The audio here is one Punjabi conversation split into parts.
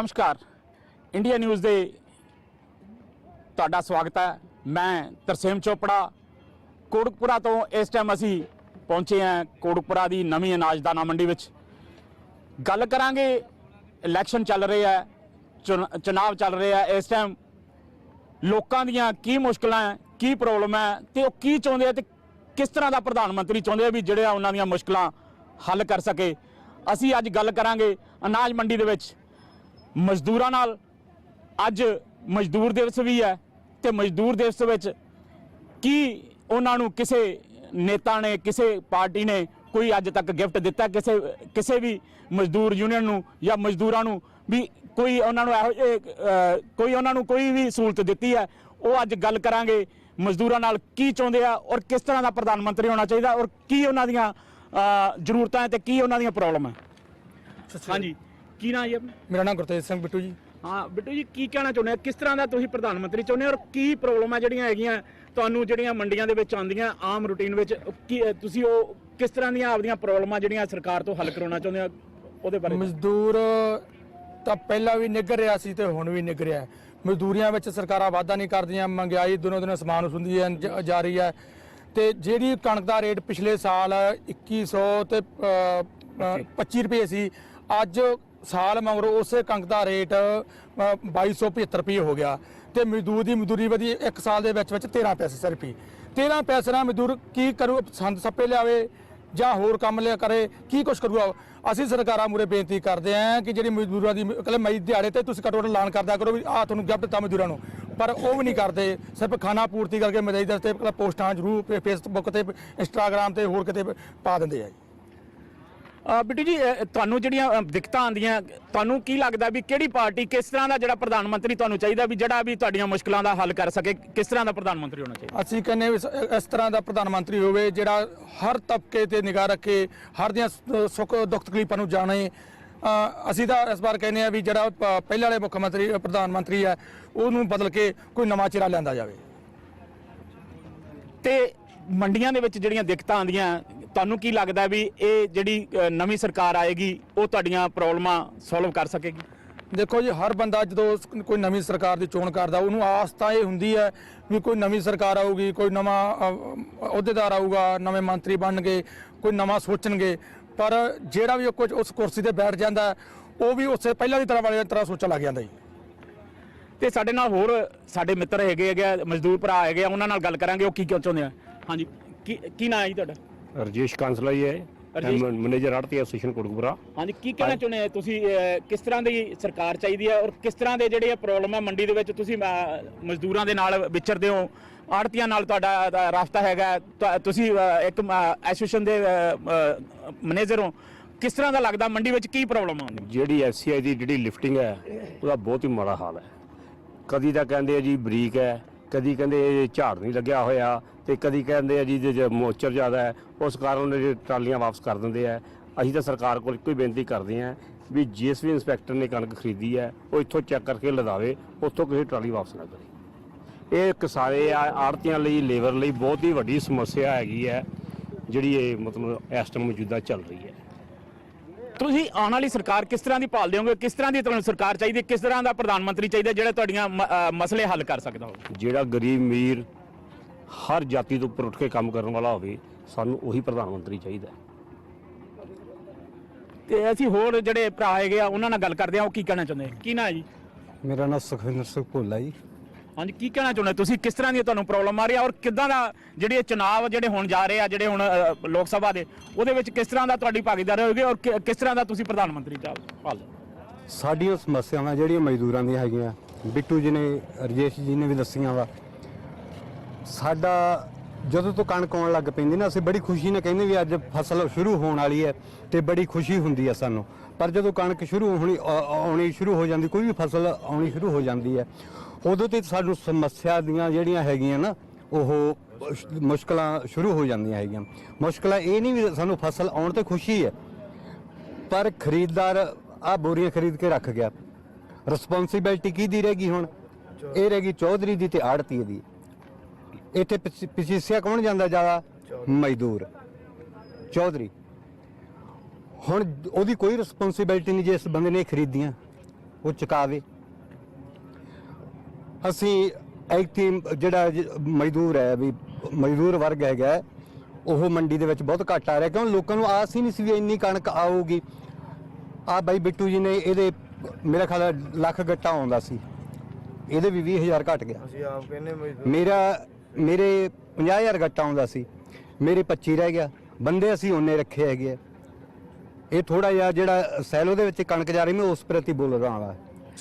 ਨਮਸਕਾਰ। ਇੰਡੀਆ ਨਿਊਜ਼ ਦੇ ਤੁਹਾਡਾ ਸਵਾਗਤ ਹੈ। ਮੈਂ ਤਰਸੇਮ ਚੋਪੜਾ। ਕੋੜਕਪੁਰਾ ਤੋਂ ਇਸ ਟਾਈਮ ਅਸੀਂ ਪਹੁੰਚੇ ਹਾਂ ਕੋੜਕਪੁਰਾ ਦੀ ਨਵੀਂ ਅਨਾਜ ਦਾਣਾ ਮੰਡੀ ਵਿੱਚ। ਗੱਲ ਕਰਾਂਗੇ ਇਲੈਕਸ਼ਨ ਚੱਲ ਰਹੇ ਹੈ, ਚੁਣ- ਚੁਣਾਵ ਚੱਲ ਰਹੇ ਹੈ। ਇਸ ਟਾਈਮ ਲੋਕਾਂ ਦੀਆਂ ਕੀ ਮੁਸ਼ਕਲਾਂ ਹੈ, ਕੀ ਪ੍ਰੋਬਲਮ ਹੈ ਤੇ ਉਹ ਕੀ ਚਾਹੁੰਦੇ ਆ ਤੇ ਕਿਸ ਤਰ੍ਹਾਂ ਦਾ ਪ੍ਰਧਾਨ ਮੰਤਰੀ ਚਾਹੁੰਦੇ ਆ ਵੀ ਜਿਹੜਾ ਉਹਨਾਂ ਦੀਆਂ ਮੁਸ਼ਕਲਾਂ ਹੱਲ ਕਰ ਸਕੇ। ਅਸੀਂ ਅੱਜ ਗੱਲ ਕਰਾਂਗੇ ਅਨਾਜ ਮੰਡੀ ਦੇ ਵਿੱਚ। ਮਜ਼ਦੂਰਾਂ ਨਾਲ ਅੱਜ ਮਜ਼ਦੂਰ ਦਿਵਸ ਵੀ ਹੈ ਤੇ ਮਜ਼ਦੂਰ ਦਿਵਸ ਵਿੱਚ ਕੀ ਉਹਨਾਂ ਨੂੰ ਕਿਸੇ ਨੇਤਾ ਨੇ ਕਿਸੇ ਪਾਰਟੀ ਨੇ ਕੋਈ ਅੱਜ ਤੱਕ ਗਿਫਟ ਦਿੱਤਾ ਕਿਸੇ ਕਿਸੇ ਵੀ ਮਜ਼ਦੂਰ ਯੂਨੀਅਨ ਨੂੰ ਜਾਂ ਮਜ਼ਦੂਰਾਂ ਨੂੰ ਵੀ ਕੋਈ ਉਹਨਾਂ ਨੂੰ ਇਹੋ ਜਿਹੇ, ਕੋਈ ਉਹਨਾਂ ਨੂੰ ਕੋਈ ਵੀ ਸਹੂਲਤ ਦਿੱਤੀ ਹੈ? ਉਹ ਅੱਜ ਗੱਲ ਕਰਾਂਗੇ। ਮਜ਼ਦੂਰਾਂ ਨਾਲ ਕੀ ਚਾਹੁੰਦੇ ਆ ਔਰ ਕਿਸ ਤਰ੍ਹਾਂ ਦਾ ਪ੍ਰਧਾਨ ਮੰਤਰੀ ਹੋਣਾ ਚਾਹੀਦਾ ਔਰ ਕੀ ਉਹਨਾਂ ਦੀਆਂ ਜ਼ਰੂਰਤਾਂ ਤੇ ਕੀ ਉਹਨਾਂ ਦੀਆਂ ਪ੍ਰੋਬਲਮ ਹੈ? ਹਾਂਜੀ। ਕੀ ਨਾਂ ਜੀ ਆਪਣਾ? ਮੇਰਾ ਨਾਮ ਗੁਰਤੇਜ ਸਿੰਘ ਬਿੱਟੂ ਜੀ। ਹਾਂ ਬਿੱਟੂ ਜੀ ਕੀ ਕਹਿਣਾ ਚਾਹੁੰਦੇ ਆ ਕਿਸ ਤਰ੍ਹਾਂ ਦਾ ਤੁਸੀਂ ਪ੍ਰਧਾਨ ਮੰਤਰੀ ਚਾਹੁੰਦੇ ਹੋ ਔਰ ਕੀ ਪ੍ਰੋਬਲਮ ਜਿਹੜੀਆਂ ਹੈਗੀਆਂ ਤੁਹਾਨੂੰ ਜਿਹੜੀਆਂ ਮੰਡੀਆਂ ਦੇ ਵਿੱਚ ਆਉਂਦੀਆਂ ਆਮ ਰੂਟੀਨ ਵਿੱਚ ਕੀ ਤੁਸੀਂ ਉਹ ਕਿਸ ਤਰ੍ਹਾਂ ਦੀਆਂ ਆਪਦੀਆਂ ਪ੍ਰੋਬਲਮਾਂ ਜਿਹੜੀਆਂ ਸਰਕਾਰ ਤੋਂ ਹੱਲ ਕਰਾਉਣਾ ਚਾਹੁੰਦੇ ਆ ਉਹਦੇ ਬਾਰੇ ਮਜ਼ਦੂਰ ਤਾਂ ਪਹਿਲਾਂ ਵੀ ਨਿੱਘ ਰਿਹਾ ਸੀ ਤੇ ਹੁਣ ਵੀ ਨਿੱਘ ਰਿਹਾ ਹੈ। ਮਜ਼ਦੂਰੀਆਂ ਵਿੱਚ ਸਰਕਾਰਾਂ ਵਾਅਦਾ ਨਹੀਂ ਕਰਦੀਆਂ ਮਹਿੰਗਾਈ ਦਿਨੋਂ ਦਿਨ ਸਮਾਨ ਹੁੰਦੀ ਹੈ ਜ- ਰਹੀ ਹੈ। ਤੇ ਜਿਹੜੀ ਕਣਕ ਦਾ ਰੇਟ ਪਿਛਲੇ ਸਾਲ 2100 ਤੇ ਅ, ਅ, 25 ਰੁਪਏ ਸੀ ਅੱਜ ਸਾਲ ਮਗਰੋਂ ਉਸੇ ਕਣਕ ਦਾ ਰੇਟ ਅ, 2275 ਰੁਪਏ ਹੋ ਗਿਆ। ਤੇ ਮਜ਼ਦੂਰ ਦੀ ਮਜ਼ਦੂਰੀ ਵਧੀ ਇੱਕ ਸਾਲ ਦੇ ਵਿੱਚ ਵਿੱਚ 13 ਪੈਸੇ ਸਿਰਫ ਹੀ 13 ਪੈਸੇ ਨਾਲ ਮਜ਼ਦੂਰ ਕੀ ਕਰੂ ਸੰਦ ਸੱਪੇ ਲਿਆਵੇ ਜਾਂ ਹੋਰ ਕੰਮ ਲਿਆ ਕਰੇ ਕੀ ਕੁਛ ਕਰੂਗਾ? ਅਸੀਂ ਸਰਕਾਰਾਂ ਮੂਰੇ ਬੇਨਤੀ ਕਰਦੇ ਆਂ ਕਿ ਜਿਹੜੀ ਮਜ਼ਦੂਰਾਂ ਦੀ ਕੱਲ ਮਈ ਦਿਹਾੜੇ ਤੇ ਤੁਸੀਂ ਘੱਟੋ ਘੱਟ ਐਲਾਨ ਕਰਦਾ ਕਰੋ ਵੀ ਆ ਤੁਹਾਨੂੰ ਗਿਫਟ ਦਿੱਤਾ ਮਜ਼ਦੂਰਾਂ ਨੂੰ। ਪਰ ਉਹ ਵੀ ਨਹੀਂ ਕਰਦੇ। ਸਿਰਫ ਖਾਣਾ ਪੂਰਤੀ ਕਰਕੇ ਮਦਈ ਦੇ ਪੋਸਟਾਂ ਜ਼ਰੂਰ ਫੇ- ਫੇਸਬੁੱਕ ਤੇ ਇੰਸਟਾਗ੍ਰam ਤੇ ਹੋਰ ਕਿਤੇ ਪਾ ਦਿੰਦੇ ਆ ਜੀ। ਬਿੱਟੂ ਜੀ ਤੁਹਾਨੂੰ ਜਿਹੜੀਆਂ ਦਿੱਕਤਾਂ ਆਉਂਦੀਆਂ ਤੁਹਾਨੂੰ ਕੀ ਲੱਗਦਾ ਵੀ ਕਿਹੜੀ ਪਾਰਟੀ ਕਿਸ ਤਰ੍ਹਾਂ ਦਾ ਜਿਹੜਾ ਪ੍ਰਧਾਨ ਮੰਤਰੀ ਤੁਹਾਨੂੰ ਚਾਹੀਦਾ ਵੀ ਜਿਹੜਾ ਵੀ ਤੁਹਾਡੀਆਂ ਮੁਸ਼ਕਲਾਂ ਦਾ ਹੱਲ ਕਰ ਸਕੇ ਕਿਸ ਤਰ੍ਹਾਂ ਦਾ ਪ੍ਰਧਾਨ ਮੰਤਰੀ ਹੋਣਾ ਚਾਹੀਦਾ? ਅਸੀਂ ਕਹਿੰਦੇ ਵੀ ਇਸ- ਤਰ੍ਹਾਂ ਦਾ ਪ੍ਰਧਾਨ ਮੰਤਰੀ ਹੋਵੇ ਜਿਹੜਾ ਹਰ ਤਬਕੇ ਤੇ ਨਿਗਾਹ ਰੱਖੇ ਹਰ ਦੀਆਂ ਸੁੱਖ ਦੁੱਖ ਤਕਲੀਫਾਂ ਨੂੰ ਜਾਣੇ। ਅਸੀਂ ਤਾਂ ਇਸ ਵਾਰ ਕਹਿੰਦੇ ਆ ਵੀ ਜਿਹੜਾ ਪਹਿਲੇ ਵਾਲੇ ਮੁੱਖ ਮੰਤਰੀ ਪ੍ਰਧਾਨ ਮੰਤਰੀ ਹੈ ਉਹਨੂੰ ਬਦਲ ਕੇ ਕੋਈ ਨਵਾਂ ਚਿਹਰਾ ਲਿਆਂਦਾ ਜਾਵੇ। ਤੇ ਮੰਡੀਆਂ ਦੇ ਵਿੱਚ ਜਿਹੜੀਆਂ ਦਿੱਕਤਾਂ ਆਉਂਦੀਆਂ ਤੁਹਾਨੂੰ ਕੀ ਲੱਗਦਾ ਵੀ ਇਹ ਜਿਹੜੀ ਨਵੀਂ ਸਰਕਾਰ ਆਏਗੀ ਉਹ ਤੁਹਾਡੀਆਂ ਪ੍ਰੋਬਲਮਾਂ ਸੋਲਵ ਕਰ ਸਕੇਗੀ? ਦੇਖੋ ਜੀ ਹਰ ਬੰਦਾ ਜਦੋਂ ਕੋਈ ਨਵੀਂ ਸਰਕਾਰ ਦੀ ਚੋਣ ਕਰਦਾ ਉਹਨੂੰ ਆਸ ਤਾਂ ਇਹ ਹੁੰਦੀ ਹੈ ਵੀ ਕੋਈ ਨਵੀਂ ਸਰਕਾਰ ਆਊਗੀ ਕੋਈ ਨਵਾਂ ਅਹੁਦੇਦਾਰ ਆਊਗਾ ਨਵੇਂ ਮੰਤਰੀ ਬਣਨਗੇ ਕੋਈ ਨਵਾਂ ਸੋਚਣਗੇ। ਪਰ ਜਿਹੜਾ ਵੀ ਉਹ ਕੁਝ ਉਸ ਕੁਰਸੀ ਤੇ ਬੈਠ ਜਾਂਦਾ ਉਹ ਵੀ ਉਸੇ ਪਹਿਲਾਂ ਦੀ ਤਰ੍ਹਾਂ ਵਾਲੇ ਤਰ੍ਹਾਂ ਸੋਚਣ ਲੱਗ ਜਾਂਦਾ ਜੀ। ਤੇ ਸਾਡੇ ਨਾਲ ਹੋਰ ਸਾਡੇ ਮਿੱਤਰ ਹੈਗੇ ਹੈਗੇ ਆ, ਮਜ਼ਦੂਰ ਭਰਾ ਹੈਗੇ ਆ ਉਹਨਾਂ ਨਾਲ ਗੱਲ ਕਰਾਂਗੇ ਉਹ ਕੀ ਕਿਉਂ ਚਾਹੁੰਦੇ ਆ? ਹਾਂਜੀ ਕੀ ਕੀ ਨਾਂ ਹੈ ਜੀ ਤੁਹਾਡਾ? ਰਜੇਸ਼ ਕਾਂਸਲਾ ਹੀ ਹੈ ਰਜੇਸ਼- ਮੈਨੇਜਰ ਆੜਤੀ ਐਸੋਸੀਏਸ਼ਨ ਕੋਟਕਪੁਰਾ। ਹਾਂਜੀ ਕੀ ਕਹਿਣਾ ਚਾਹੁੰਦੇ ਆ ਤੁਸੀਂ? ਕਿਸ ਤਰ੍ਹਾਂ ਦੀ ਸਰਕਾਰ ਚਾਹੀਦੀ ਹੈ ਔਰ ਕਿਸ ਤਰ੍ਹਾਂ ਦੇ ਜਿਹੜੇ ਪ੍ਰੋਬਲਮ ਹੈ ਮੰਡੀ ਦੇ ਵਿੱਚ ਤੁਸੀਂ ਮਜ਼ਦੂਰਾਂ ਦੇ ਨਾਲ ਵਿਚਰਦੇ ਹੋ? ਆੜਤੀਆਂ ਨਾਲ ਤੁਹਾਡਾ ਦਾ ਰਾਬਤਾ ਹੈਗਾ ਤੁਸੀਂ ਇੱਕ ਐਸੋਸੀਏਸ਼ਨ ਦੇ ਮੈਨੇਜਰ ਹੋ। ਕਿਸ ਤਰ੍ਹਾਂ ਦਾ ਲੱਗਦਾ ਮੰਡੀ ਵਿੱਚ ਕੀ ਪ੍ਰੋਬਲਮ ਆਉਂਦੀ? ਜਿਹੜੀ ਐਫਸੀਆਈ ਦੀ ਜਿਹੜੀ ਲਿਫਟਿੰਗ ਹੈ ਉਹਦਾ ਬਹੁਤ ਹੀ ਮਾੜਾ ਹਾਲ ਹੈ। ਕਦੀ ਤਾਂ ਕਹਿੰਦੇ ਆ ਜੀ ਬਰੀਕ ਹੈ ਕਦੀ ਕਹਿੰਦੇ ਇਹ ਝਾੜ ਨਹੀਂ ਲੱਗਿਆ ਹੋਇਆ ਤੇ ਕਦੀ ਕਹਿੰਦੇ ਆ ਜੀ ਜੇ ਮੋਇਸਚਰ ਜ਼ਿਆਦਾ ਹੈ ਉਸ ਕਾਰਨ ਇਹ ਟਰਾਲੀਆਂ ਵਾਪਸ ਕਰ ਦਿੰਦੇ ਆ। ਅਸੀਂ ਤਾਂ ਸਰਕਾਰ ਕੋਲ ਇੱਕੋ ਹੀ ਬੇਨਤੀ ਕਰਦੇ ਹਾਂ ਵੀ ਜਿਸ ਵੀ ਇੰਸਪੈਕਟਰ ਨੇ ਕਣਕ ਖਰੀਦੀ ਹੈ ਉਹ ਇੱਥੋਂ ਚੈੱਕ ਕਰਕੇ ਲਦਾਵੇ ਉੱਥੋਂ ਕਿਸੇ ਟਰਾਲੀ ਵਾਪਸ ਨਾ ਕਰੇ। ਇਹ ਕਿਸਾਰੇ ਆੜਤੀਆਂ ਲਈ ਲੇਬਰ ਲਈ ਬਹੁਤ ਹੀ ਵੱਡੀ ਸਮੱਸਿਆ ਹੈਗੀ ਹੈ ਜਿਹੜੀ ਇਹ ਮਤਲਬ ਇਸ ਟਾਈਮ ਮੌਜੂਦਾ ਚੱਲ ਰਹੀ ਹੈ। ਤੁਸੀਂ ਆਉਣ ਵਾਲੀ ਸਰਕਾਰ ਕਿਸ ਤਰ੍ਹਾਂ ਦੀ ਭਾਲਦੇ ਹੋਗੇ ਕਿਸ ਤਰ੍ਹਾਂ ਦੀ ਤੁਹਾਨੂੰ ਸਰਕਾਰ ਚਾਹੀਦੀ ਕਿਸ ਤਰ੍ਹਾਂ ਦਾ ਪ੍ਰਧਾਨ ਮੰਤਰੀ ਚਾਹੀਦਾ ਜਿਹੜਾ ਤੁਹਾਡੀਆਂ ਮਸਲੇ ਹੱਲ ਕਰ ਸਕਦਾ ਹੋਵੇ? ਜਿਹੜਾ ਗਰੀਬ ਅਮੀਰ ਹਰ ਜਾਤੀ ਤੋਂ ਉੱਪਰ ਉੱਠ ਕੇ ਕੰਮ ਕਰਨ ਵਾਲਾ ਹੋਵੇ ਸਾਨੂੰ ਉਹੀ ਪ੍ਰਧਾਨ ਮੰਤਰੀ ਚਾਹੀਦਾ ਹੈ। ਤੇ ਅਸੀਂ ਹੋਰ ਜਿਹੜੇ ਭਰਾ ਹੈਗੇ ਆ ਉਹਨਾਂ ਨਾਲ ਗੱਲ ਕਰਦੇ ਆ ਉਹ ਕੀ ਕਹਿਣਾ ਚਾਹੁੰਦੇ? ਕੀ ਨਾ ਜੀ? ਮੇਰਾ ਨਾਮ ਸੁਖਵਿੰਦਰ ਸਿੰਘ ਭੋਲਾ ਜੀ। ਹਾਂਜੀ ਕੀ ਕਹਿਣਾ ਚਾਹੁੰਦੇ? ਤੁਸੀਂ ਕਿਸ ਤਰ੍ਹਾਂ ਦੀ ਤੁਹਾਨੂੰ ਪ੍ਰੋਬਲਮ ਆ ਰਹੀ ਆ ਔਰ ਕਿੱਦਾਂ ਦਾ ਜਿਹੜੇ ਇਹ ਚੁਣਾਵ ਜਿਹੜੇ ਹੋਣ ਜਾ ਰਹੇ ਆ ਜਿਹੜੇ ਹੁਣ ਅ, ਲੋਕ ਸਭਾ ਦੇ ਉਹਦੇ ਵਿੱਚ ਕਿਸ ਤਰ੍ਹਾਂ ਦਾ ਤੁਹਾਡੀ ਭਾਗੀਦਾਰੀ ਹੋਵੇਗੀ ਔਰ ਕਿ- ਕਿਸ ਤਰ੍ਹਾਂ ਦਾ ਤੁਸੀਂ ਪ੍ਰਧਾਨ ਮੰਤਰੀ ਚਾਹ? ਭਾਲਦੇ ਸਾਡੀਆਂ ਸਮੱਸਿਆਵਾਂ ਜਿਹੜੀਆਂ ਮਜ਼ਦੂਰਾਂ ਦੀਆਂ ਹੈਗੀਆਂ ਬਿੱਟੂ ਜੀ ਨੇ ਰਜੇਸ਼ ਜੀ ਨੇ ਵੀ ਦੱਸੀਆਂ ਵਾ ਸਾਡਾ ਜਦੋਂ ਤੋਂ ਕਣਕ ਆਉਣ ਲੱਗ ਪੈਂਦੀ ਨਾ, ਅਸੀਂ ਬੜੀ ਖੁਸ਼ੀ ਨਾਲ ਕਹਿੰਦੇ ਵੀ ਅੱਜ ਫਸਲ ਸ਼ੁਰੂ ਹੋਣ ਵਾਲੀ ਹੈ ਤੇ ਬੜੀ ਖੁਸ਼ੀ ਹੁੰਦੀ ਹੈ ਸਾਨੂੰ। ਪਰ ਜਦੋਂ ਕਣਕ ਸ਼ੁਰੂ ਹੋਣੀ ਆ- ਆਉਣੀ ਸ਼ੁਰੂ ਹੋ ਜਾਂਦੀ, ਕੋਈ ਵੀ ਫਸਲ ਆਉਣੀ ਸ਼ੁਰੂ ਹੋ ਜਾਂਦੀ ਹੈ, ਉਦੋਂ ਤੇ ਸਾਨੂੰ ਸਮੱਸਿਆ ਦੀਆਂ ਜਿਹੜੀਆਂ ਹੈਗੀਆਂ ਨਾ, ਉਹ ਮੁਸ਼ਕਲਾਂ ਸ਼ੁਰੂ ਹੋ ਜਾਂਦੀਆਂ ਹੈਗੀਆਂ। ਮੁਸ਼ਕਲਾਂ ਇਹ ਨਹੀਂ ਵੀ ਸਾਨੂੰ ਫਸਲ ਆਉਣ ਤੇ ਖੁਸ਼ੀ ਹੈ, ਪਰ ਖਰੀਦਦਾਰ ਆ ਬੋਰੀਆਂ ਖਰੀਦ ਕੇ ਰੱਖ ਗਿਆ। ਰਿਸਪੌਂਸਿਬਿਲਟੀ ਕਿਹਦੀ ਰਹਿ ਗਈ ਹੁਣ? ਇਹ ਰਹਿ ਗਈ ਚੌਧਰੀ ਦੀ ਤੇ ਆੜਤੀ ਦੀ। ਇੱਥੇ ਪਿਛ- ਪਚੀਸਿਆ ਕੌਣ ਜਾਂਦਾ ਜ਼ਿਆਦਾ? ਮਜ਼ਦੂਰ। ਚੌਧਰੀ। ਹੁਣ ਉਹਦੀ ਕੋਈ ਰਿਸਪੌਂਸਿਬਿਲਟੀ ਨਹੀਂ ਜੇ ਇਸ ਬੰਦੇ ਨੇ ਖਰੀਦੀਆਂ ਉਹ ਚੁਕਾਵੇ। ਅਸੀਂ ਇੱਥੇ ਜਿਹੜਾ ਜ- ਮਜ਼ਦੂਰ ਹੈ ਵੀ ਮਜ਼ਦੂਰ ਵਰਗ ਹੈਗਾ ਹੈ, ਉਹ ਮੰਡੀ ਦੇ ਵਿੱਚ ਬਹੁਤ ਘੱਟ ਆ ਰਿਹਾ ਕਿਉਂ? ਲੋਕਾਂ ਨੂੰ ਆਸ ਹੀ ਨਹੀਂ ਸੀ ਵੀ ਇੰਨੀ ਕਣਕ ਆਊਗੀ। ਆ ਬਾਈ ਬਿੱਟੂ ਜੀ ਨੇ ਇਹਦੇ ਮੇਰਾ ਖਿਆਲ ਹੈ ਲੱਖ ਗੱਟਾ ਆਉਂਦਾ ਸੀ। ਇਹਦੇ ਵੀ 20000 ਘਟ ਗਿਆ। ਅਸੀਂ ਆਪ ਕਹਿੰਨੇ ਮਜ਼ਦੂਰ। ਮੇਰਾ ਮੇਰੇ 50000 ਗੱਟਾ ਆਉਂਦਾ ਸੀ। ਮੇਰੇ 25 ਰਹਿ ਗਿਆ। ਬੰਦੇ ਅਸੀਂ ਉਹਨੇ ਰੱਖੇ ਹੈਗੇ ਆ। ਇਹ ਥੋੜਾ ਜਿਹਾ ਜਿਹੜਾ ਸੈਲੋ ਦੇ ਵਿੱਚ ਕਣਕ ਜਾ ਰਹੀ ਮੈਂ ਉਸ ਪ੍ਰਤੀ ਬੋਲ ਰਹਾ ਹਾਂ।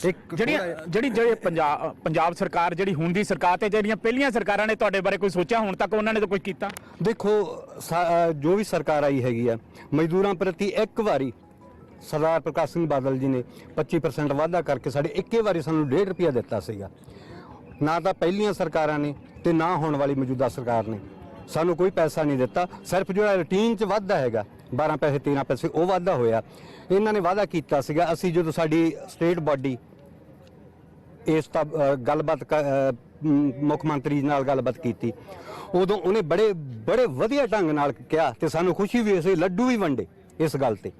ਇੱਕ ਜਿਹੜੀ ਥੋੜ੍ਹਾ ਜਿਹਾ- ਜਿਹੜੀ ਜਿਹੜੇ ਪੰਜਾਬ ਪੰਜਾਬ ਸਰਕਾਰ ਜਿਹੜੀ ਹੁਣ ਦੀ ਸਰਕਾਰ ਤੇ ਜਿਹੜੀਆਂ ਪਹਿਲੀਆਂ ਸਰਕਾਰਾਂ ਨੇ ਤੁਹਾਡੇ ਬਾਰੇ ਕੋਈ ਸੋਚਿਆ? ਹੁਣ ਤੱਕ ਉਹਨਾਂ ਨੇ ਤਾਂ ਕੁਝ ਕੀਤਾ? ਦੇਖੋ ਸਾ- ਅਹ ਜੋ ਵੀ ਸਰਕਾਰ ਆਈ ਹੈਗੀ ਆ ਮਜ਼ਦੂਰਾਂ ਪ੍ਰਤੀ ਇੱਕ ਵਾਰੀ ਸਰਦਾਰ ਪ੍ਰਕਾਸ਼ ਸਿੰਘ ਬਾਦਲ ਜੀ ਨੇ 25% ਵਾਅਦਾ ਕਰਕੇ ਸਾਡੇ ਇੱਕੇ ਵਾਰੀ ਸਾਨੂੰ 1.5 ਰੁਪਿਆ ਦਿੱਤਾ ਸੀਗਾ। ਨਾ ਤਾਂ ਪਹਿਲੀਆਂ ਸਰਕਾਰਾਂ ਨੇ ਤੇ ਨਾ ਹੋਣ ਵਾਲੀ ਮੌਜੂਦਾ ਸਰਕਾਰ ਨੇ। ਸਾਨੂੰ ਕੋਈ ਪੈਸਾ ਨਹੀਂ ਦਿੱਤਾ। ਸਿਰਫ ਜਿਹੜਾ ਰੂਟੀਨ 'ਚ ਵਾਧਾ ਹੈਗਾ 12 ਪੈਸੇ 13 ਪੈਸੇ, ਉਹ ਵਾਧਾ ਹੋਇਆ। ਇਹਨਾਂ ਨੇ ਵਾਅਦਾ ਕੀਤਾ ਸੀਗਾ, ਅਸੀਂ ਜਦੋਂ ਸਾਡੀ ਸਟੇਟ ਬਾਡੀ ਇਸ ਤਾਂ ਗੱਲਬਾਤ ਕ- ਮੁੱਖ ਮੰਤਰੀ ਨਾਲ ਗੱਲਬਾਤ ਕੀਤੀ। ਉਦੋਂ ਉਹਨੇ ਬੜੇ ਬੜੇ ਵਧੀਆ ਢੰਗ ਨਾਲ ਕਿਹਾ ਤੇ ਸਾਨੂੰ ਖੁਸ਼ੀ ਵੀ ਸੀ ਲੱਡੂ ਵੀ ਵੰਡੇ ਇਸ ਗੱਲ ਤੇ।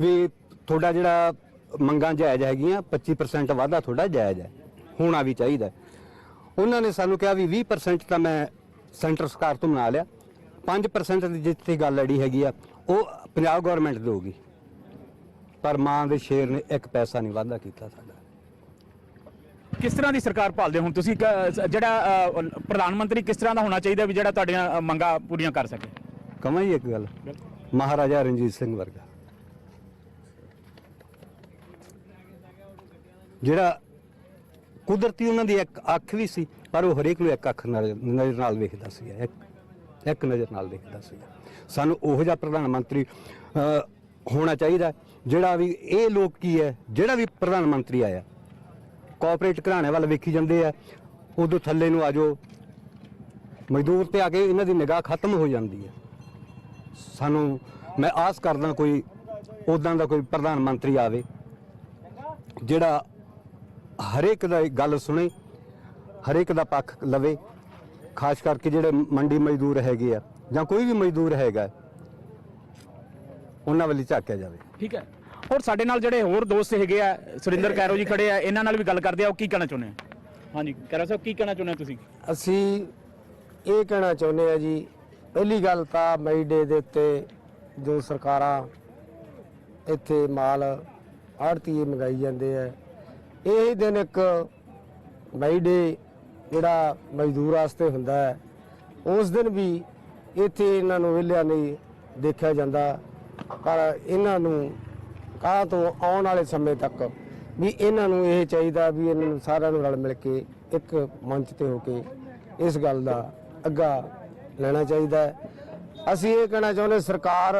ਵੀ ਤੁਹਾਡਾ ਜਿਹੜਾ ਮੰਗਾਂ ਜਾਇਜ਼ ਹੈਗੀਆਂ 25% ਵਾਧਾ ਤੁਹਾਡਾ ਜਾਇਜ਼ ਹੈ। ਹੋਣਾ ਵੀ ਚਾਹੀਦਾ ਉਹਨਾਂ ਨੇ ਸਾਨੂੰ ਕਿਹਾ ਵੀ 20% ਤਾਂ ਮੈਂ ਸੈਂਟਰ ਸਰਕਾਰ ਤੋਂ ਬਣਾ ਲਿਆ। 5% ਦੀ ਜਿੱਥੇ ਗੱਲ ਅੜੀ ਹੈਗੀ ਆ ਉਹ ਪੰਜਾਬ ਗਵਰਨਮੈਂਟ ਦੇਊਗੀ। ਪਰ ਮਾਂ ਦੇ ਸ਼ੇਰ ਨੇ ਇੱਕ ਪੈਸਾ ਨਹੀਂ ਵਾਧਾ ਕੀਤਾ ਸਾਡਾ। ਕਿਸ ਤਰ੍ਹਾਂ ਦੀ ਸਰਕਾਰ ਭਾਲਦੇ ਹੁਣ ਤੁਸੀਂ? ਕ- ਜਿਹੜਾ ਅ, ਪ੍ਰਧਾਨ ਮੰਤਰੀ ਕਿਸ ਤਰ੍ਹਾਂ ਦਾ ਹੋਣਾ ਚਾਹੀਦਾ ਵੀ ਜਿਹੜਾ ਤੁਹਾਡੀਆਂ ਅ, ਮੰਗਾਂ ਪੂਰੀਆਂ ਕਰ ਸਕੇ? ਕਮਾਂ ਹੀ ਇੱਕ ਗੱਲ। ਮਹਾਰਾਜਾ ਰਣਜੀਤ ਸਿੰਘ ਵਰਗਾ। ਜਿਹੜਾ ਕੁਦਰਤੀ ਉਹਨਾਂ ਦੀ ਇੱਕ ਅੱਖ ਵੀ ਸੀ, ਪਰ ਉਹ ਹਰੇਕ ਨੂੰ ਇੱਕ ਅੱਖ ਨਾਲ, ਨਜ਼ਰ ਨਾਲ ਵੇਖਦਾ ਸੀ ਇੱਕ ਇੱਕ ਨਜ਼ਰ ਨਾਲ ਦੇਖਦਾ ਸੀ ਸਾਨੂੰ ਉਹੋ ਜਿਹਾ ਪ੍ਰਧਾਨ ਮੰਤਰੀ ਹੋਣਾ ਚਾਹੀਦਾ, ਜਿਹੜਾ ਵੀ ਇਹ ਲੋਕ ਕੀ ਹੈ, ਜਿਹੜਾ ਵੀ ਪ੍ਰਧਾਨ ਮੰਤਰੀ ਆਇਆ ਕੋਆਪਰੇਟ ਘਰਾਣੇ ਵੱਲ ਵੇਖੀ ਜਾਂਦੇ ਆ, ਉਦੋਂ ਥੱਲੇ ਨੂੰ ਆਜੋ ਮਜ਼ਦੂਰ ਤੇ ਆ ਕੇ ਇਹਨਾਂ ਦੀ ਨਿਗਾਹ ਖਤਮ ਹੋ ਜਾਂਦੀ ਹੈ। ਸਾਨੂੰ, ਮੈਂ ਆਸ ਕਰਦਾ ਕੋਈ ਉਦਾਂ ਦਾ ਕੋਈ ਪ੍ਰਧਾਨ ਮੰਤਰੀ ਆਵੇ, ਜਿਹੜਾ ਹਰੇਕ ਦਾ ਗੱਲ ਸੁਣੇ ਹਰੇਕ ਦਾ ਪੱਖ ਲਵੇ ਖਾਸ ਕਰਕੇ ਜਿਹੜੇ ਮੰਡੀ ਮਜ਼ਦੂਰ ਹੈਗੇ ਆ ਜਾਂ ਕੋਈ ਵੀ ਮਜ਼ਦੂਰ ਹੈਗਾ ਉਹਨਾਂ ਵੱਲ ਝਾਕਿਆ ਜਾਵੇ। ਠੀਕ ਹੈ। ਹੋਰ ਸਾਡੇ ਨਾਲ ਜਿਹੜੇ ਹੋਰ ਦੋਸਤ ਹੈਗੇ ਆ ਸੁਰਿੰਦਰ ਕੈਰੋ ਜੀ ਖੜੇ ਆ ਇਹਨਾਂ ਨਾਲ ਵੀ ਗੱਲ ਕਰਦੇ ਆ ਉਹ ਕੀ ਕਹਿਣਾ ਚਾਹੁੰਦੇ ਆ? ਹਾਂਜੀ ਕੈਰੋ ਸਾਹਿਬ ਕੀ ਕਹਿਣਾ ਚਾਹੁੰਦੇ ਹੋ ਤੁਸੀਂ? ਅਸੀਂ ਇਹ ਕਹਿਣਾ ਚਾਹੁੰਦੇ ਆ ਜੀ ਪਹਿਲੀ ਗੱਲ ਤਾਂ ਮਈ ਡੇ ਦੇ ਉੱਤੇ ਜੋ ਸਰਕਾਰਾਂ ਇੱਥੇ ਮਾਲ ਆੜਤੀਏ ਮੰਗਾਈ ਜਾਂਦੇ ਆ ਇਹ ਦਿਨ ਇੱਕ ਮਈ ਡੇ ਜਿਹੜਾ ਮਜ਼ਦੂਰ ਵਾਸਤੇ ਹੁੰਦਾ ਹੈ, ਉਸ ਦਿਨ ਵੀ ਇੱਥੇ ਇਹਨਾਂ ਨੂੰ ਵਿਲਿਆ ਨਹੀਂ ਦੇਖਿਆ ਜਾਂਦਾ। ਪਰ ਇਹਨਾਂ ਨੂੰ ਕਾਹ ਤੋਂ ਆਉਣ ਵਾਲੇ ਸਮੇਂ ਤੱਕ ਵੀ ਇਹਨਾਂ ਨੂੰ ਇਹ ਚਾਹੀਦਾ ਵੀ ਇਹਨਾਂ ਨੂੰ ਸਾਰਿਆਂ ਨੂੰ ਰਲ ਮਿਲ ਕੇ ਇੱਕ ਮੰਚ ਤੇ ਹੋ ਕੇ ਇਸ ਗੱਲ ਦਾ ਅੱਗਾ ਲੈਣਾ ਚਾਹੀਦਾ ਅਸੀਂ ਇਹ ਕਹਿਣਾ ਚਾਹੁੰਦੇ ਸਰਕਾਰ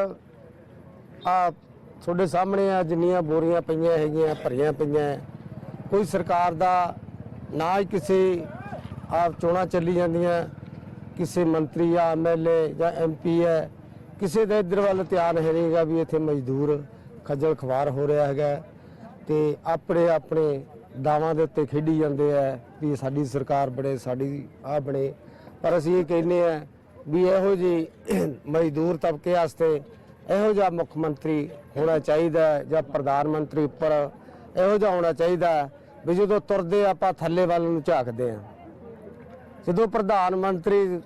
ਆ ਤੁਹਾਡੇ ਸਾਹਮਣੇ ਆ, ਜਿੰਨੀਆਂ ਬੋਰੀਆਂ ਪਈਆਂ ਹੈਗੀਆਂ, ਭਰੀਆਂ ਪਈਆਂ ਕੋਈ ਸਰਕਾਰ ਦਾ ਨਾ ਹੀ ਕਿਸੇ ਆਪ ਚੋਣਾਂ ਚੱਲੀ ਜਾਂਦੀਆਂ, ਕਿਸੇ ਮੰਤਰੀ ਆ ਐਮਐਲਏ ਜਾਂ ਐਮਪੀ ਹੈ, ਕਿਸੇ ਦਾ ਇਧਰ ਵੱਲ ਧਿਆਨ ਹੈ ਨਹੀਂਗਾ ਵੀ ਇੱਥੇ ਮਜ਼ਦੂਰ ਖੱਜਲ ਖਵਾਰ ਹੋ ਰਿਹਾ ਹੈਗਾ ਤੇ ਆਪਣੇ ਆਪਣੇ ਦਾਵਾਂ ਦੇ ਉੱਤੇ ਖੇਡੀ ਜਾਂਦੇ ਆ ਵੀ ਸਾਡੀ ਸਰਕਾਰ ਬਣੇ, ਸਾਡੀ ਆ ਬਣੇ। ਪਰ ਅਸੀਂ ਇਹ ਕਹਿੰਦੇ ਆ ਵੀ ਇਹੋ ਜੀ ਮਜ਼ਦੂਰ ਤਬਕੇ ਵਾਸਤੇ ਇਹੋ ਜਿਹਾ ਮੁੱਖ ਮੰਤਰੀ ਹੋਣਾ ਚਾਹੀਦਾ ਜਾਂ ਪ੍ਰਧਾਨ ਮੰਤਰੀ ਉੱਪਰ ਇਹੋ ਜਿਹਾ ਹੋਣਾ ਚਾਹੀਦਾ ਵੀ ਜਦੋਂ ਤੁਰਦੇ ਆਪਾਂ ਥੱਲੇ ਵੱਲ ਨੂੰ ਝਾਕਦੇ ਆ ਜਦੋਂ ਪ੍ਰਧਾਨ ਮੰਤਰੀ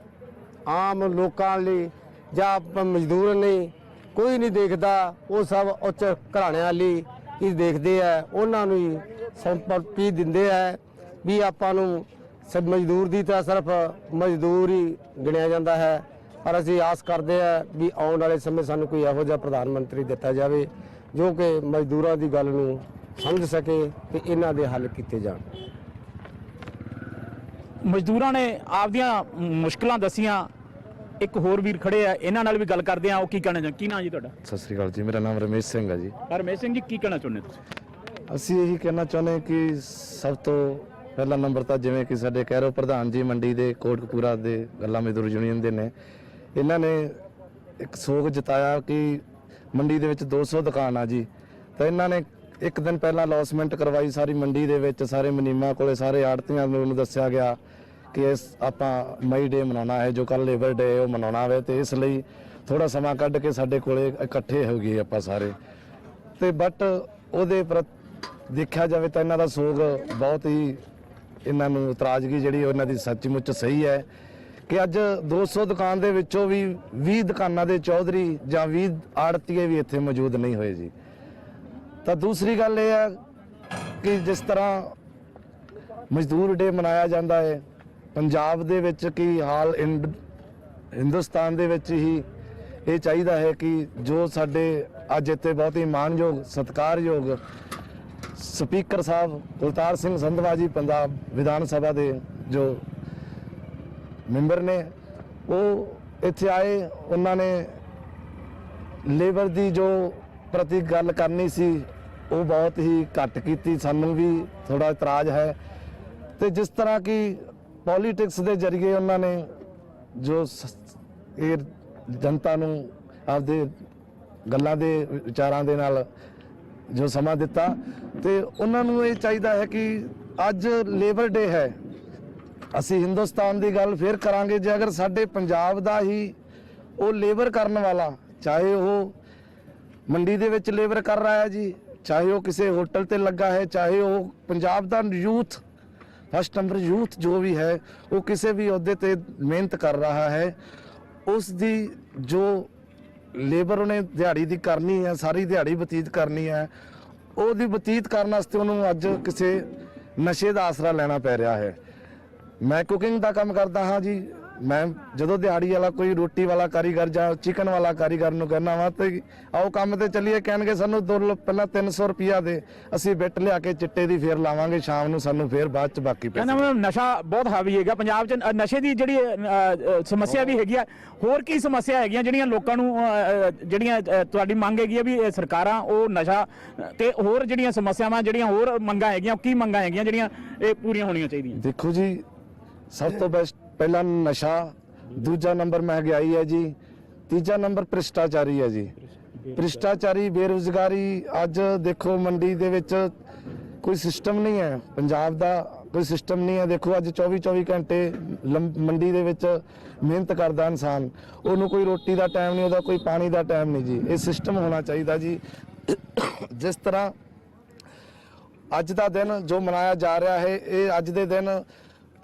ਆਮ ਲੋਕਾਂ ਲਈ ਜਾਂ ਆਪ ਮਜ਼ਦੂਰ ਲਈ ਕੋਈ ਨਹੀਂ ਦੇਖਦਾ, ਉਹ ਸਭ ਉੱਚ ਘਰਾਣਿਆਂ ਲਈ ਹੀ ਦੇਖਦੇ ਆ, ਉਹਨਾਂ ਨੂੰ ਹੀ ਸੰਪਤੀ ਦਿੰਦੇ ਆ, ਵੀ ਆਪਾਂ ਨੂੰ ਸਭ ਮਜ਼ਦੂਰ ਦੀ ਤਾਂ ਸਿਰਫ ਮਜ਼ਦੂਰ ਹੀ ਗਿਣਿਆ ਜਾਂਦਾ ਹੈ। ਪਰ ਅਸੀਂ ਆਸ ਕਰਦੇ ਆ ਵੀ ਆਉਣ ਵਾਲੇ ਸਮੇਂ ਸਾਨੂੰ ਕੋਈ ਇਹੋ ਜਿਹਾ ਪ੍ਰਧਾਨ ਮੰਤਰੀ ਦਿੱਤਾ ਜਾਵੇ, ਜੋ ਕਿ ਮਜ਼ਦੂਰਾਂ ਦੀ ਗੱਲ ਨੂੰ ਸਮਝ ਸਕੇ ਤੇ ਇਹਨਾਂ ਦੇ ਹੱਲ ਕੀਤੇ ਜਾਣ। ਮਜ਼ਦੂਰਾਂ ਨੇ ਆਪਦੀਆਂ ਮੁਸ਼ਕਲਾਂ ਦਸੀਆਂ। ਇੱਕ ਹੋਰ ਵੀਰ ਖੜੇ ਆ ਇਹਨਾਂ ਨਾਲ ਵੀ ਗੱਲ ਕਰਦੇ ਆ ਉਹ ਕੀ ਕਹਿਣਾ ਚਾਹੁੰਦੇ ਕੀ ਨਾਂ ਜੀ ਤੁਹਾਡਾ? ਸਤਿ ਸ੍ਰੀ ਅਕਾਲ ਜੀ ਮੇਰਾ ਨਾਮ ਰਮੇਸ਼ ਸਿੰਘ ਹੈ ਜੀ। ਰਮੇਸ਼ ਸਿੰਘ ਜੀ ਕੀ ਕਹਿਣਾ ਚਾਹੁੰਦੇ ਤੁਸੀਂ? ਅਸੀਂ ਇਹੀ ਕਹਿਣਾ ਚਾਹੁੰਦੇ ਹਾਂ ਕਿ ਸਭ ਤੋਂ ਪਹਿਲਾ ਨੰਬਰ ਤਾਂ ਜਿਵੇਂ ਕਿ ਸਾਡੇ ਕੈਰੋ ਪ੍ਰਧਾਨ ਜੀ ਮੰਡੀ ਦੇ ਕੋਟਕਪੂਰਾ ਦੇ ਗੱਲਾ ਮਜ਼ਦੂਰ ਯੂਨੀਅਨ ਦੇ ਨੇ। ਇਹਨਾਂ ਨੇ ਇੱਕ ਸੋਗ ਜਤਾਇਆ ਕਿ ਮੰਡੀ ਦੇ ਵਿੱਚ 200 ਦੁਕਾਨ ਆ ਜੀ। ਤਾਂ ਇਹਨਾਂ ਨੇ ਇੱਕ ਦਿਨ ਪਹਿਲਾਂ ਅਲੌਸਮੈਂਟ ਕਰਵਾਈ ਸਾਰੀ ਮੰਡੀ ਦੇ ਵਿੱਚ, ਸਾਰੇ ਮਨੀਮਾ ਕੋਲੇ, ਸਾਰੇ ਆੜਤੀਆਂ ਨੂੰ ਦੱਸਿਆ ਗਿਆ ਕਿ ਇਸ ਆਪਾਂ ਮਈ ਡੇ ਮਨਾਉਣਾ ਹੈ, ਜੋ ਕੱਲ ਲੇਬਰ ਡੇ ਉਹ ਮਨਾਉਣਾ ਹੈ ਤੇ ਇਸ ਲਈ ਥੋੜਾ ਸਮਾਂ ਕੱਢ ਕੇ ਸਾਡੇ ਕੋਲੇ ਇਕੱਠੇ ਹੋ ਗਏ ਆਪਾਂ ਸਾਰੇ। ਤੇ ਬਟ ਉਹਦੇ ਪਰ ਦੇਖਿਆ ਜਾਵੇ ਤਾਂ ਇਹਨਾਂ ਦਾ ਸੋਗ ਬਹੁਤ ਹੀ ਇਹਨਾਂ ਨੂੰ ਇਤਰਾਜ਼ਗੀ ਜਿਹੜੀ ਉਹਨਾਂ ਦੀ ਸੱਚਮੁੱਚ ਸਹੀ ਹੈ ਕਿ ਅੱਜ 200 ਦੁਕਾਨ ਦੇ ਵਿੱਚੋਂ ਵੀ 20 ਦੁਕਾਨਾਂ ਦੇ ਚੌਧਰੀ ਜਾਂ 20 ਆੜਤੀਏ ਵੀ ਇੱਥੇ ਮੌਜੂਦ ਨਹੀਂ ਹੋਏ ਜੀ। ਤਾਂ ਦੂਸਰੀ ਗੱਲ ਇਹ ਹੈ ਕਿ ਜਿਸ ਤਰ੍ਹਾਂ ਮਜ਼ਦੂਰ ਡੇ ਮਨਾਇਆ ਜਾਂਦਾ ਹੈ, ਪੰਜਾਬ ਦੇ ਵਿੱਚ ਕੀ ਹਾਲ ਇੰਡ- ਹਿੰਦੁਸਤਾਨ ਦੇ ਵਿੱਚ ਹੀ ਇਹ ਚਾਹੀਦਾ ਹੈ ਕਿ ਜੋ ਸਾਡੇ ਅੱਜ ਇੱਥੇ ਬਹੁਤ ਹੀ ਮਾਣਯੋਗ ਸਤਿਕਾਰਯੋਗ ਸਪੀਕਰ ਸਾਹਿਬ ਕੁਲਤਾਰ ਸਿੰਘ ਸੰਧਵਾ ਜੀ ਪੰਜਾਬ ਵਿਧਾਨ ਸਭਾ ਦੇ ਜੋ ਮੈਂਬਰ ਨੇ, ਉਹ ਇੱਥੇ ਆਏ, ਉਹਨਾਂ ਨੇ ਲੇਬਰ ਦੀ ਜੋ ਪ੍ਰਤੀ ਗੱਲ ਕਰਨੀ ਸੀ ਉਹ ਬਹੁਤ ਹੀ ਘੱਟ ਕੀਤੀ, ਸਾਨੂੰ ਵੀ ਥੋੜਾ ਇਤਰਾਜ਼ ਹੈ। ਤੇ ਜਿਸ ਤਰ੍ਹਾਂ ਕਿ ਪੋਲਿਟਿਕਸ ਦੇ ਜ਼ਰੀਏ ਉਹਨਾਂ ਨੇ ਜੋ ਸ- ਇਹ ਜਨਤਾ ਨੂੰ ਆਪਦੇ ਗੱਲਾਂ ਦੇ ਵਿਚਾਰਾਂ ਦੇ ਨਾਲ ਜੋ ਸਮਾਂ ਦਿੱਤਾ, ਤੇ ਉਹਨਾਂ ਨੂੰ ਇਹ ਚਾਹੀਦਾ ਹੈ ਕਿ ਅੱਜ ਲੇਬਰ ਡੇ ਹੈ, ਅਸੀਂ ਹਿੰਦੁਸਤਾਨ ਦੀ ਗੱਲ ਫੇਰ ਕਰਾਂਗੇ। ਜੇ ਅਗਰ ਸਾਡੇ ਪੰਜਾਬ ਦਾ ਹੀ ਉਹ ਲੇਬਰ ਕਰਨ ਵਾਲਾ, ਚਾਹੇ ਉਹ ਮੰਡੀ ਦੇ ਵਿੱਚ ਲੇਬਰ ਕਰ ਰਿਹਾ ਹੈ ਜੀ ਚਾਹੇ ਉਹ ਕਿਸੇ ਹੋਟਲ ਤੇ ਲੱਗਾ ਹੈ, ਚਾਹੇ ਉਹ ਪੰਜਾਬ ਦਾ ਯੂਥ ਫਸਟ ਨੰਬਰ ਯੂਥ ਜੋ ਵੀ ਹੈ, ਉਹ ਕਿਸੇ ਵੀ ਅਹੁਦੇ ਤੇ ਮਿਹਨਤ ਕਰ ਰਿਹਾ ਹੈ। ਉਸ ਦੀ ਜੋ ਲੇਬਰ ਉਹਨੇ ਦਿਹਾੜੀ ਦੀ ਕਰਨੀ ਹੈ, ਸਾਰੀ ਦਿਹਾੜੀ ਬਤੀਤ ਕਰਨੀ ਹੈ, ਉਹਦੀ ਬਤੀਤ ਕਰਨ ਵਾਸਤੇ ਉਹਨੂੰ ਅੱਜ ਕਿਸੇ ਨਸ਼ੇ ਦਾ ਆਸਰਾ ਲੈਣਾ ਪੈ ਰਿਹਾ ਹੈ। ਮੈਂ ਕੁਕਿੰਗ ਦਾ ਕੰਮ ਕਰਦਾ ਹਾਂ ਜੀ। ਮੈਂ ਜਦੋਂ ਦਿਹਾੜੀ ਵਾਲਾ ਕੋਈ ਰੋਟੀ ਵਾਲਾ ਕਾਰੀਗਰ ਜਾਂ ਚਿਕਨ ਵਾਲਾ ਕਾਰੀਗਰ ਨੂੰ ਕਹਿੰਦਾ ਵਾਂ ਤੇ ਆਓ ਕੰਮ ਤੇ ਚੱਲੀਏ ਕਹਿਣਗੇ ਸਾਨੂੰ ਦੋ ਲ- ਪਹਿਲਾਂ 300 ਰੁਪਿਆ ਦੇ ਅਸੀਂ ਬਿੱਟ ਲਿਆ ਕੇ ਚਿੱਟੇ ਦੀ ਫੇਰ ਲਾਵਾਂਗੇ ਸ਼ਾਮ ਨੂੰ ਸਾਨੂੰ ਫੇਰ ਬਾਅਦ ਚ ਬਾਕੀ ਕਹਿੰਦਾ ਪੈਸੇ ਮੈਂ ਨਸ਼ਾ ਬਹੁਤ ਹਾਵੀ ਹੈਗਾ ਪੰਜਾਬ 'ਚ ਅ, ਨਸ਼ੇ ਦੀ ਜਿਹੜੀ ਅ, ਅ, ਸਮੱਸਿਆ ਵੀ ਹੈਗੀ ਆ ਹੋਰ ਕੀ ਸਮੱਸਿਆ ਹੈਗੀਆਂ ਜਿਹੜੀਆਂ ਲੋਕਾਂ ਨੂੰ ਅ, ਅ, ਜਿਹੜੀਆਂ ਅ, ਤੁਹਾਡੀ ਮੰਗ ਹੈਗੀ ਆ ਵੀ ਇਹ ਸਰਕਾਰਾਂ ਉਹ ਨਸ਼ਾ ਅ, ਤੇ ਹੋਰ ਜਿਹੜੀਆਂ ਸਮੱਸਿਆਵਾਂ ਜਿਹੜੀਆਂ ਹੋਰ ਮੰਗਾਂ ਹੈਗੀਆਂ ਉਹ ਕੀ ਮੰਗਾਂ ਹੈਗੀਆਂ ਜਿਹੜੀਆਂ ਇਹ ਪੂਰੀਆਂ ਹੋਣੀਆਂ ਚਾਹੀਦੀਆਂ? ਦੇਖੋ ਜੀ ਸਭ ਤੋਂ ਬੈਸਟ ਪਹਿਲਾ ਨਸ਼ਾ, ਦੂਜਾ ਨੰਬਰ ਮਹਿੰਗਾਈ ਹੈ ਜੀ, ਤੀਜਾ ਨੰਬਰ ਭ੍ਰਿਸ਼ਟਾਚਾਰੀ ਹੈ ਜੀ। ਭ੍ਰਿਸ਼ਟਾਚਾਰੀ, ਬੇਰੁਜ਼ਗਾਰੀ ਅੱਜ ਦੇਖੋ ਮੰਡੀ ਦੇ ਵਿੱਚ ਕੋਈ ਸਿਸਟਮ ਨਹੀਂ ਹੈ। ਪੰਜਾਬ ਦਾ ਕੋਈ ਸਿਸਟਮ ਨਹੀਂ ਹੈ। ਦੇਖੋ ਅੱਜ 24 24 ਘੰਟੇ ਲੰਮ- ਮੰਡੀ ਦੇ ਵਿੱਚ ਮਿਹਨਤ ਕਰਦਾ ਇਨਸਾਨ। ਉਹਨੂੰ ਕੋਈ ਰੋਟੀ ਦਾ ਟਾਈਮ ਨਹੀਂ, ਉਹਦਾ ਕੋਈ ਪਾਣੀ ਦਾ ਟਾਈਮ ਨਹੀਂ ਜੀ। ਇਹ ਸਿਸਟਮ ਹੋਣਾ ਚਾਹੀਦਾ ਜੀ। ਜਿਸ ਤਰ੍ਹਾਂ ਅੱਜ ਦਾ ਦਿਨ ਜੋ ਮਨਾਇਆ ਜਾ ਰਿਹਾ ਹੈ, ਇਹ ਅੱਜ ਦੇ ਦਿਨ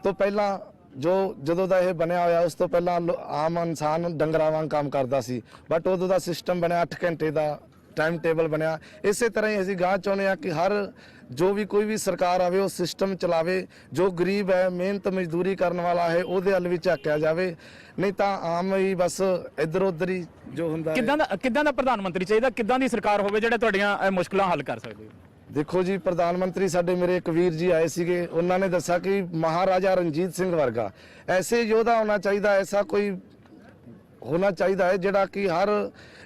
ਤੋਂ ਪਹਿਲਾਂ ਜੋ ਜਦੋਂ ਦਾ ਇਹ ਬਣਿਆ ਹੋਇਆ ਉਸ ਤੋਂ ਪਹਿਲਾਂ ਲੋ- ਆਮ ਇਨਸਾਨ ਡੰਗਰਾਂ ਵਾਂਗ ਕੰਮ ਕਰਦਾ ਸੀ। ਬਟ ਉਦੋਂ ਦਾ ਸਿਸਟਮ ਬਣਿਆ 8 ਘੰਟੇ ਦਾ ਟਾਈਮ ਟੇਬਲ ਬਣਿਆ। ਇਸੇ ਤਰ੍ਹਾਂ ਹੀ ਅਸੀਂ ਗਾਂ ਚਾਹੁੰਦੇ ਆ ਕਿ ਹਰ ਜੋ ਵੀ ਕੋਈ ਵੀ ਸਰਕਾਰ ਆਵੇ ਉਹ ਸਿਸਟਮ ਚਲਾਵੇ ਜੋ ਗਰੀਬ ਹੈ ਮਿਹਨਤ ਮਜ਼ਦੂਰੀ ਕਰਨ ਵਾਲਾ ਹੈ ਉਹਦੇ ਵੱਲ ਵੀ ਝਾਕਿਆ ਜਾਵੇ। ਨਹੀਂ ਤਾਂ ਆਮ ਹੀ ਬਸ ਇੱਧਰ ਉੱਧਰ ਹੀ ਜੋ ਹੁੰਦਾ ਹੈ। ਕਿੱਦਾਂ ਦਾ ਕਿੱਦਾਂ ਦਾ ਪ੍ਰਧਾਨ ਮੰਤਰੀ ਚਾਹੀਦਾ? ਕਿੱਦਾਂ ਦੀ ਸਰਕਾਰ ਹੋਵੇ ਜਿਹੜੇ ਤੁਹਾਡੀਆਂ ਅ, ਮੁਸ਼ਕਲਾਂ ਹੱਲ ਕਰ ਸਕਦੇ ਦੇਖੋ ਜੀ, ਪ੍ਰਧਾਨ ਮੰਤਰੀ ਸਾਡੇ ਮੇਰੇ ਇੱਕ ਵੀਰ ਜੀ ਆਏ ਸੀਗੇ। ਉਹਨਾਂ ਨੇ ਦੱਸਿਆ ਕਿ ਮਹਾਰਾਜਾ ਰਣਜੀਤ ਸਿੰਘ ਵਰਗਾ। ਐਸੇ ਯੋਧਾ ਹੋਣਾ ਚਾਹੀਦਾ, ਐਸਾ ਕੋਈ ਹੋਣਾ ਚਾਹੀਦਾ ਹੈ ਜਿਹੜਾ ਕਿ ਹਰ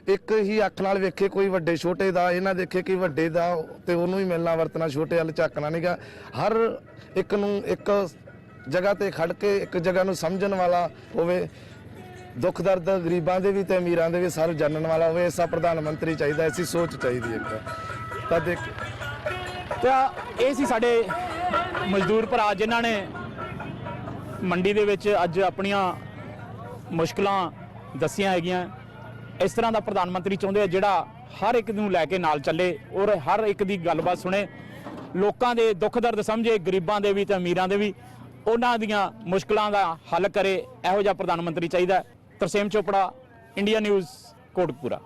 ਇੱਕ ਹੀ ਅੱਖ ਨਾਲ ਵੇਖੇ ਕੋਈ ਵੱਡੇ ਛੋਟੇ ਦਾ, ਇਹਨਾਂ ਦੇਖੇ ਕਿ ਵੱਡੇ ਦਾ ਤੇ ਉਹਨੂੰ ਹੀ ਮਿਲਣਾ, ਵਰਤਣਾ ਛੋਟੇ ਵੱਲ ਝਾਕਣਾ ਨਹੀਂਗਾ ਹਰ ਇੱਕ ਨੂੰ ਇੱਕ ਜਗ੍ਹਾ ਤੇ ਖੜ ਕੇ ਇੱਕ ਜਗ੍ਹਾ ਨੂੰ ਸਮਝਣ ਵਾਲਾ ਹੋਵੇ, ਦੁੱਖ ਦਰਦ ਗਰੀਬਾਂ ਦੇ ਵੀ ਤੇ ਅਮੀਰਾਂ ਦੇ ਵੀ ਸਾਰੇ ਜਾਣਨ ਵਾਲਾ ਹੋਵੇ, ਐਸਾ ਪ੍ਰਧਾਨ ਮੰਤਰੀ ਚਾਹੀਦਾ, ਐਸੀ ਸੋਚ ਚਾਹੀਦੀ ਹੈ ਇੱਕ। ਤਾਂ ਦੇਖ ਤਾਂ ਇਹ ਸੀ ਸਾਡੇ ਮਜ਼ਦੂਰ ਭਰਾ ਜਿਨ੍ਹਾਂ ਨੇ ਮੰਡੀ ਦੇ ਵਿੱਚ ਅੱਜ ਆਪਣੀਆਂ ਮੁਸ਼ਕਲਾਂ ਦੱਸੀਆਂ ਹੈਗੀਆਂ। ਇਸ ਤਰ੍ਹਾਂ ਦਾ ਪ੍ਰਧਾਨ ਮੰਤਰੀ ਚਾਹੁੰਦੇ ਆ ਜਿਹੜਾ ਹਰ ਇੱਕ ਨੂੰ ਲੈ ਕੇ ਨਾਲ ਚੱਲੇ ਔਰ ਹਰ ਇੱਕ ਦੀ ਗੱਲਬਾਤ ਸੁਣੇ। ਲੋਕਾਂ ਦੇ ਦੁੱਖ ਦਰਦ ਸਮਝੇ, ਗਰੀਬਾਂ ਦੇ ਵੀ ਤੇ ਅਮੀਰਾਂ ਦੇ ਵੀ। ਉਹਨਾਂ ਦੀਆਂ ਮੁਸ਼ਕਲਾਂ ਦਾ ਹੱਲ ਕਰੇ, ਇਹੋ ਜਿਹਾ ਪ੍ਰਧਾਨ ਮੰਤਰੀ ਚਾਹੀਦਾ ਤਰਸੇਮ ਚੋਪੜਾ, ਇੰਡੀਆ ਨਿਊਜ਼, ਕੋਟਕਪੂਰਾ।